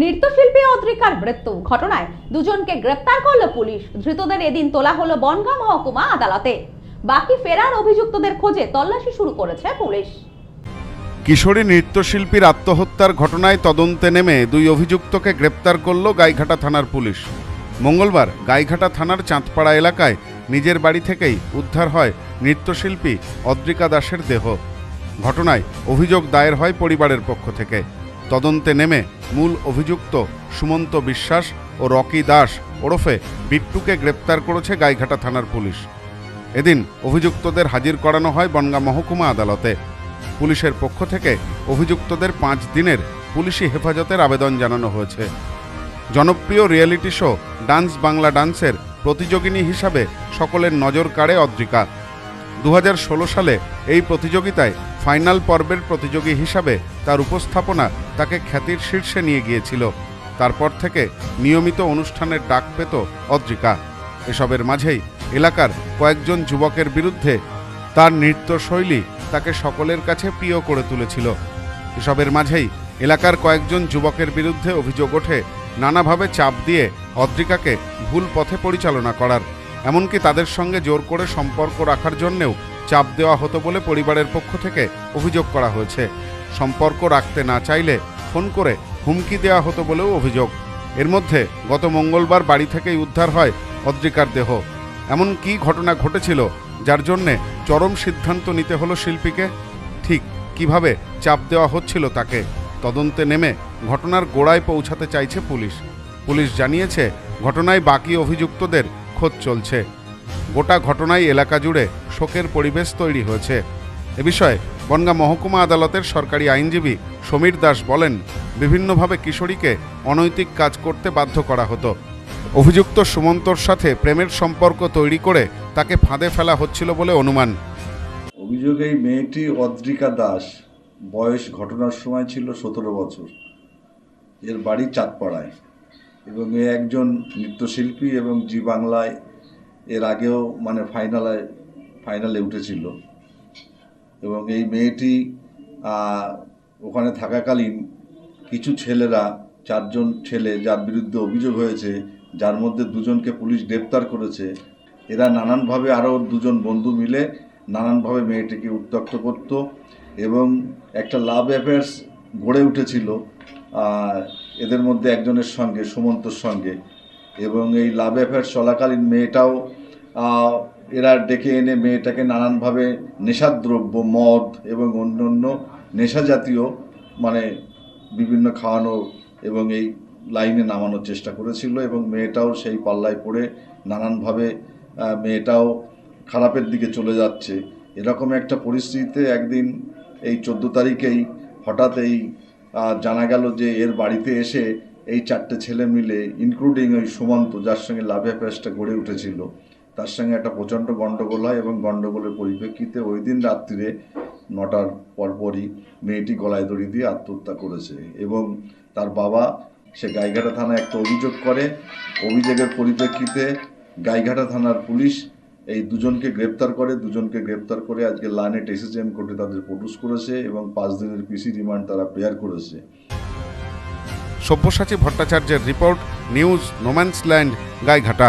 নৃত্যশিল্পী অদ্রিকার মৃত্যু ঘটনায় দুজনকে গ্রেপ্তার করল পুলিশ। ধৃতদের এদিন তোলা হলো বনগাঁ মহকুমা আদালতে। বাকি ফেরার অভিযুক্তদের খোঁজে তল্লাশি শুরু করেছে পুলিশ। কিশোরী নৃত্যশিল্পীর আত্মহত্যার ঘটনায় তদন্তে নেমে দুই অভিযুক্তকে গ্রেপ্তার করল গাইঘাটা থানার পুলিশ। মঙ্গলবার গাইঘাটা থানার চাঁদপাড়া এলাকায় নিজের বাড়ি থেকেই উদ্ধার হয় নৃত্যশিল্পী অদ্রিকা দাসের দেহ। ঘটনায় অভিযোগ দায়ের হয় পরিবারের পক্ষ থেকে। তদন্তে নেমে মূল অভিযুক্ত সুমন্ত বিশ্বাস ও রকি দাস ওরফে বিট্টুকে গ্রেপ্তার করেছে গাইঘাটা থানার পুলিশ। এদিন অভিযুক্তদের হাজির করানো হয় বনগাঁ মহকুমা আদালতে। পুলিশের পক্ষ থেকে অভিযুক্তদের পাঁচ দিনের পুলিশি হেফাজতের আবেদন জানানো হয়েছে। জনপ্রিয় রিয়েলিটি শো ডান্স বাংলা ডান্সের প্রতিযোগিনী হিসাবে সকলের নজর কাড়ে অদ্রিকা। দু হাজার ষোলো সালে এই প্রতিযোগিতায় ফাইনাল পর্বের প্রতিযোগী হিসাবে তার উপস্থাপনা তাকে খ্যাতির শীর্ষে নিয়ে গিয়েছিল। তারপর থেকে নিয়মিত অনুষ্ঠানের ডাক পেত অদ্রিকা। এসবের মাঝেই এলাকার কয়েকজন যুবকের বিরুদ্ধে তার নৃত্যশৈলী তাকে সকলের কাছে প্রিয় করে তুলেছিল। এসবের মাঝেই এলাকার কয়েকজন যুবকের বিরুদ্ধে অভিযোগ ওঠে, নানাভাবে চাপ দিয়ে অদ্রিকাকে ভুল পথে পরিচালনা করার। এমনকি তাদের সঙ্গে জোর করে সম্পর্ক রাখার জন্যেও চাপ দেওয়া হতো বলে পরিবারের পক্ষ থেকে অভিযোগ করা হয়েছে। সম্পর্ক রাখতে না চাইলে ফোন করে হুমকি দেওয়া হতো বলেও অভিযোগ। এর মধ্যে গত মঙ্গলবার বাড়ি থেকেই উদ্ধার হয় অদ্রিকার দেহ। এমন কি ঘটনা ঘটেছিল যার জন্যে চরম সিদ্ধান্ত নিতে হলো শিল্পীকে? ঠিক কীভাবে চাপ দেওয়া হচ্ছিল তাকে? তদন্তে নেমে ঘটনার গোড়ায় পৌঁছাতে চাইছে পুলিশ। পুলিশ জানিয়েছে, ঘটনায় বাকি অভিযুক্তদের খোঁজ চলছে। গোটা ঘটনায় এলাকা জুড়ে শোকের পরিবেশ তৈরি হয়েছে। এ বিষয়ে বনগাঁ মহকুমা আদালতের সরকারি আইনজীবী সমীর দাস বলেন, বিভিন্নভাবে কিশোরীকে অনৈতিক কাজ করতে বাধ্য করা হতো। অভিযুক্ত সুমন্তর সাথে প্রেমের সম্পর্ক তৈরি করে তাকে ফাঁদে ফেলা হচ্ছিল বলে অনুমান। অভিযোগ, এই মেয়েটি অদ্রিকা দাস, বয়স ঘটনার সময় ছিল সতেরো বছর। এর বাড়ি চাঁদপাড়ায় এবং এ একজন নৃত্যশিল্পী এবং জি বাংলায় এর আগেও মানে ফাইনালে ফাইনালে উঠেছিল। এবং এই মেয়েটি ওখানে থাকাকালীন কিছু ছেলেরা, চারজন ছেলে যার বিরুদ্ধে অভিযোগ হয়েছে, যার মধ্যে দুজনকে পুলিশ গ্রেপ্তার করেছে, এরা নানানভাবে আরও দুজন বন্ধু মিলে নানানভাবে মেয়েটিকে উত্তক্ত করত এবং একটা লাভ অ্যাফেয়ার্স গড়ে উঠেছিল এদের মধ্যে একজনের সঙ্গে, সুমন্তর সঙ্গে। এবং এই লাভ অ্যাফেয়ার্স চলাকালীন মেয়েটাও এরা ডেকে এনে মেয়েটাকে নানানভাবে নেশাদ্রব্য, মদ এবং অন্য অন্য নেশা জাতীয় মানে বিভিন্ন খাওয়ানো এবং এই লাইনে নামানোর চেষ্টা করেছিল এবং মেয়েটাও সেই পাল্লায় পড়ে নানানভাবে মেয়েটাও খারাপের দিকে চলে যাচ্ছে। এরকম একটা পরিস্থিতিতে একদিন এই চোদ্দ তারিখেই হঠাৎ এই জানা গেল যে এর বাড়িতে এসে এই চারটে ছেলে মিলে ইনক্লুডিং ওই সুমন্ত, যার সঙ্গে লাভ অ্যাফেয়ার্সটা গড়ে উঠেছিল তার সঙ্গে একটা প্রচণ্ড গণ্ডগোল হয় এবং গণ্ডগোলের পরিপ্রেক্ষিতে ওই দিন রাত্রিরে নটার পরপরই মেয়েটি গলায় দড়ি দিয়ে আত্মহত্যা করেছে এবং তার বাবা সে গাইঘাটা থানায় একটা অভিযোগ করে। অভিযোগের পরিপ্রেক্ষিতে গাইঘাটা থানার পুলিশ এই দুজনকে গ্রেপ্তার করে। দুজনকে গ্রেপ্তার করে আজকে লানেট এসএসএম কোর্টে তাদের প্রডিউস করেছে এবং পাঁচ দিনের পিসি রিমান্ড তারা পেয়ার করেছে। সব্যসাচী ভট্টাচার্যের report, news, no man's land, Gaighata.